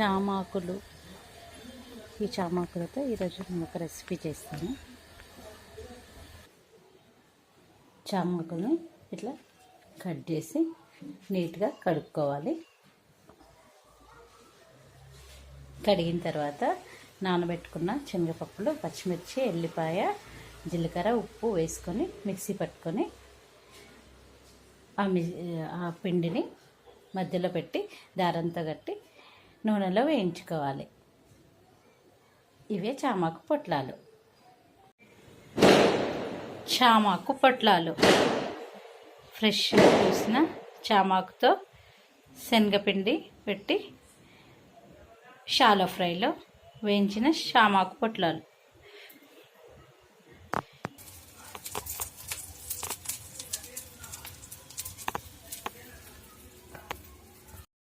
చామాకులు. ఈ చామాకులతో ఈరోజు నేను ఒక రెసిపీ చేస్తాను. చామాకులను ఇట్లా కట్ చేసి నీట్గా కడుక్కోవాలి. కడిగిన తర్వాత నానబెట్టుకున్న శనగపప్పులు పచ్చిమిర్చి ఎల్లిపాయ జీలకర్ర ఉప్పు వేసుకొని మిక్సీ పట్టుకొని ఆ మి ఆ పిండిని మధ్యలో పెట్టి దారంతో కట్టి నూనెలో వేయించుకోవాలి. ఇవే చామాకు పొట్లాలు. చామాకు పొట్లాలు. ఫ్రెష్గా చూసిన చామాకుతో శనగపిండి పెట్టి షాలో ఫ్రైలో వేయించిన చామాకు పొట్లాలు.